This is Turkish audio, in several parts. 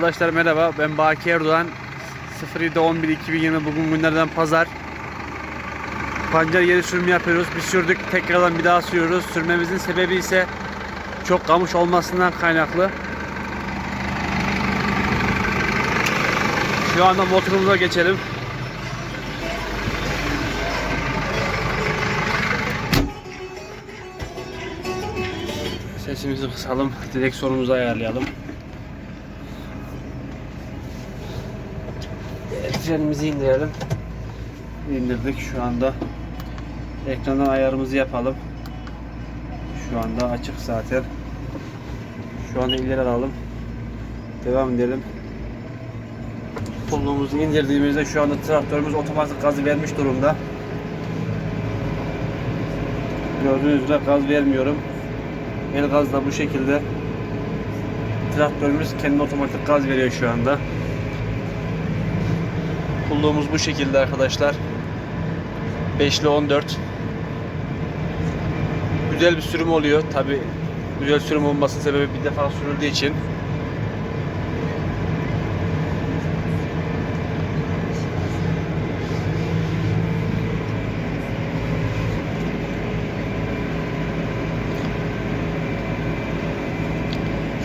Arkadaşlar merhaba ben Baki Erdoğan. 07.11.2020 bugün günlerden pazar. Pancar yeri sürümü yapıyoruz biz sürdük tekrardan bir daha sürüyoruz. Sürmemizin sebebi ise çok kamış olmasından kaynaklı. Şu anda motorumuza geçelim. Sesimizi kısalım direksiyonumuzu ayarlayalım Frenimizi indirelim. İndirdik şu anda. Ekrandan ayarımızı yapalım. Şu anda açık zaten. Şu anda ileri alalım. Devam edelim. Pulluğumuzu indirdiğimizde şu anda traktörümüz otomatik gazı vermiş durumda. Gördüğünüz üzere gaz vermiyorum. El gaz da bu şekilde. Traktörümüz kendi otomatik gaz veriyor şu anda. Pulluğumuz bu şekilde arkadaşlar. 5 ile 14. Güzel bir sürüm oluyor. Tabi güzel sürüm olmasının sebebi bir defa sürüldüğü için.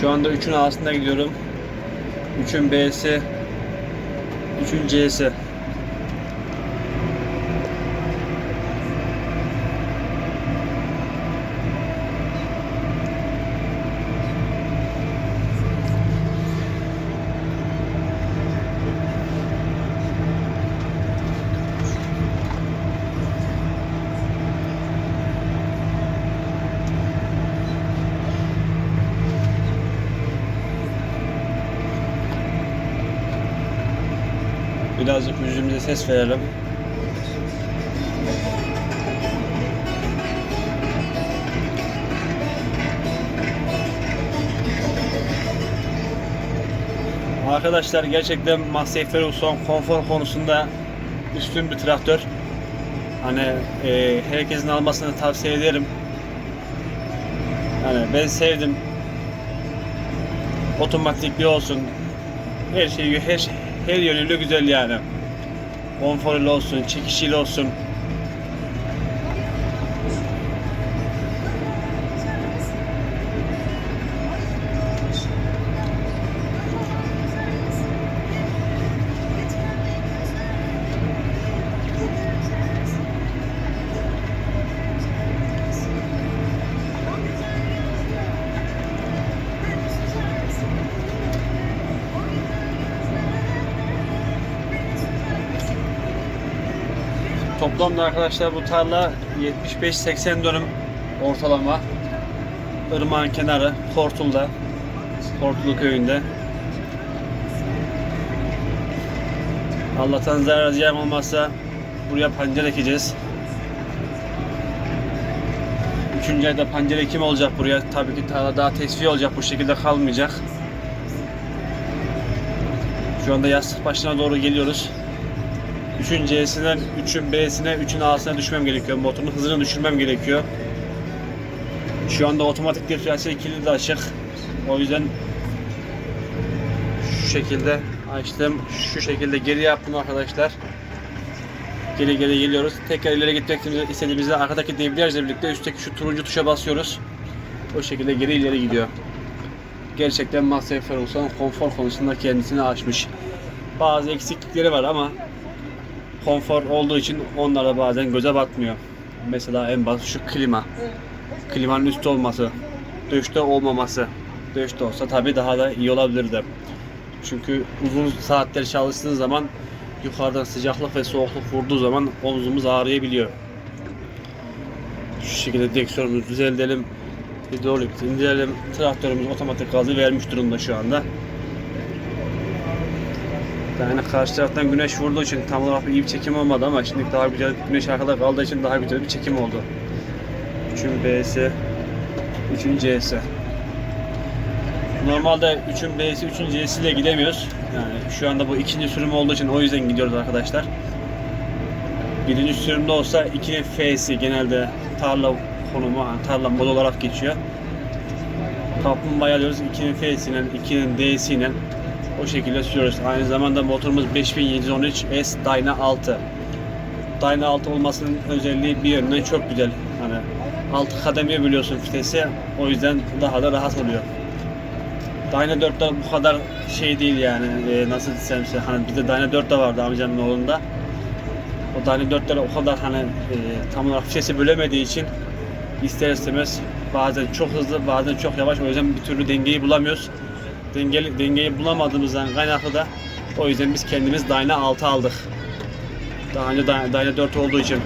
Şu anda 3'ün A'sında gidiyorum. 3'ün B'si 3'ün C'si. Ses verelim. Arkadaşlar gerçekten Massey Ferguson konfor konusunda üstün bir traktör. Hani e, herkesin almasını tavsiye ederim. Yani ben sevdim. Otomatikli olsun. Her şeyi her şey, her yönüyle güzel yani. Konforlu olsun, çekişiyle olsun. Toplamda arkadaşlar bu tarla 75-80 dönüm ortalama. Irmağın kenarı, Kortul'da. Kortulu köyünde. Allah'tan zarar ziyan olmazsa buraya pancar ekeceğiz. Üçüncü ayda pancar ekim olacak buraya. Tabii ki tarla daha tesviye olacak. Bu şekilde kalmayacak. Şu anda yastık başına doğru geliyoruz. 3'ün C'sinden 3'ün B'sine, 3'ün A'sına düşmem gerekiyor. Motorun hızını düşürmem gerekiyor. Şu anda otomatik diferansiyel kilidi de açık. O yüzden şu şekilde açtım. Şu şekilde geri yaptım arkadaşlar. Geri geri geliyoruz. Tekrar ileri gitmek istediğimizde arkadaki debriyajla birlikte üstteki şu turuncu tuşa basıyoruz. O şekilde geri ileri gidiyor. Gerçekten Massey Ferguson konfor konusunda kendisini aşmış. Bazı eksiklikleri var ama konfor olduğu için onlara bazen göze batmıyor. Mesela en basit şu klima. Klimanın üstte olması, döşte olmaması. Döşte olsa tabii daha da iyi olabilirdi. Çünkü uzun saatler çalıştığın zaman yukarıdan sıcaklık ve soğukluk vurduğu zaman omzumuz ağrıyabiliyor. Şu şekilde direksiyonumuzu düzeltelim. Hidrolik indirelim. Traktörümüz otomatik gazı vermiş durumda şu anda. Yani karşı taraftan güneş vurduğu için tam olarak iyi bir çekim olmadı ama şimdi daha güzel güneş arkada kaldığı için daha güzel bir çekim oldu. 3'ün B'si, 3'ün C'si. Normalde 3'ün B'si, 3'ün C'si ile gidemiyoruz. Yani şu anda bu ikinci sürüm olduğu için o yüzden gidiyoruz arkadaşlar. Birinci sürümde olsa 2'nin F'si genelde tarla konumu, tarla mod olarak geçiyor. Kaplumbağa alıyoruz 2'nin F'siyle, 2'nin D'siyle O şekilde sürüyoruz. Aynı zamanda motorumuz 5713 S Dyna 6. Dyna 6 olmasının özelliği bir yönden çok güzel. Hani 6 kademeye biliyorsun vitesi. O yüzden daha da rahat oluyor. Dyna 4'te bu kadar şey değil yani. Ee, nasıl desem size hani bizde Dyna 4 de vardı amcamın oğlunda. O Dyna 4'ler o kadar hani e, tam olarak vitesi bölemediği için ister istemez bazen çok hızlı bazen çok yavaş o yüzden bir türlü dengeyi bulamıyoruz. Dengeli, dengeyi bulamadığımızdan kaynaklı da o yüzden biz kendimiz Dyna 6 aldık. Daha önce Dyna 4 olduğu için.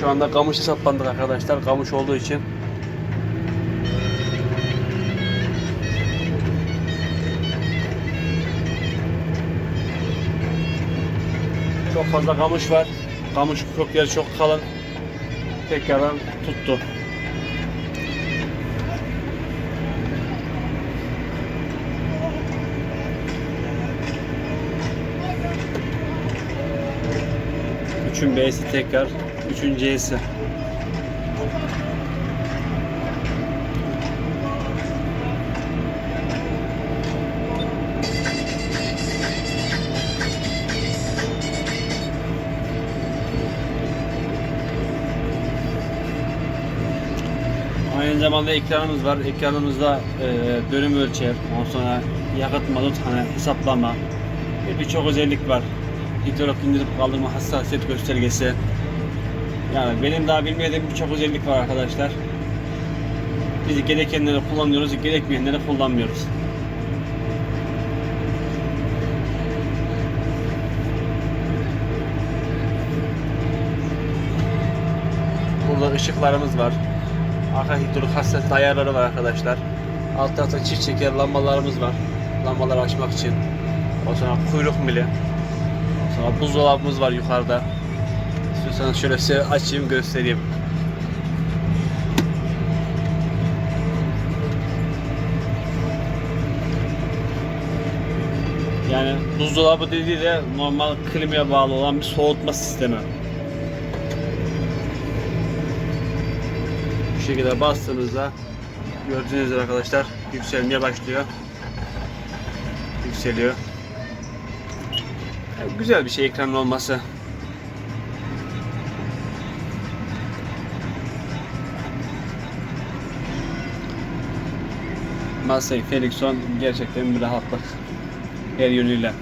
Şu anda kamışı saplandık arkadaşlar. Kamış olduğu için Çok fazla kamış var. Kamış kökleri çok kalın. Tekrardan tuttu. Üçün B'si tekrar. Üçün C'si. Aynı zamanda ekranımız var. Ekranımızda e, dönüm ölçer, ondan sonra yakıt mazot hani hesaplama birçok özellik var. Hidrolik indirip kaldırma hassasiyet göstergesi. Yani benim daha bilmediğim birçok özellik var arkadaşlar. Biz gerekenleri kullanıyoruz, gerekmeyenleri kullanmıyoruz. Burada ışıklarımız var. Arka hidrolik hassasiyet ayarları var arkadaşlar. Alt tarafta çift çeker lambalarımız var. Lambaları açmak için. O sonra kuyruk mili. Sonra buzdolabımız var yukarıda. İstiyorsanız şöyle size açayım göstereyim. Yani buzdolabı dediği de normal klimaya bağlı olan bir soğutma sistemi. Bu şekilde bastığınızda gördüğünüz üzere arkadaşlar yükselmeye başlıyor. Yükseliyor. Güzel bir şey ekranın olması. Massey Felixson gerçekten bir rahatlık. Her yönüyle.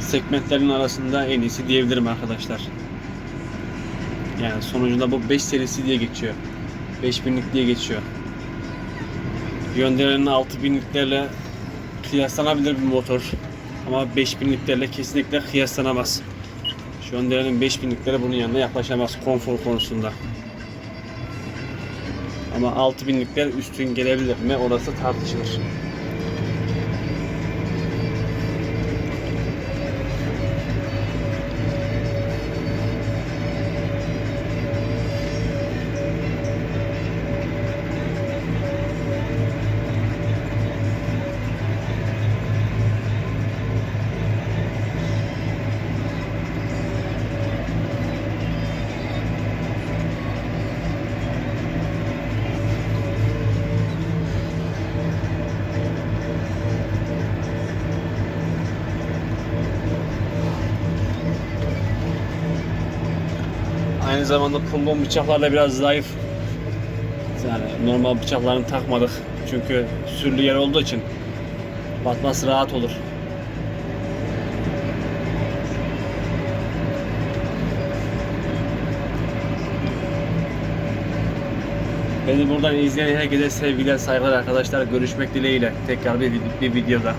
Segmentlerin arasında en iyisi diyebilirim arkadaşlar. Yani sonucunda bu 5 serisi diye geçiyor. 5000'lik diye geçiyor. Yönderenin 6000'liklerle kıyaslanabilir bir motor. Ama 5000'liklerle kesinlikle kıyaslanamaz. Şu Yönderenin 5000'likleri bunun yanına yaklaşamaz konfor konusunda. Ama 6000'likler üstün gelebilir mi orası tartışılır. Aynı zamanda pullon bıçaklarla biraz zayıf. Yani normal bıçaklarını takmadık. Çünkü sürlü yer olduğu için batması rahat olur. Beni buradan izleyen herkese sevgiler, saygılar arkadaşlar. Görüşmek dileğiyle tekrar bir, bir videoda.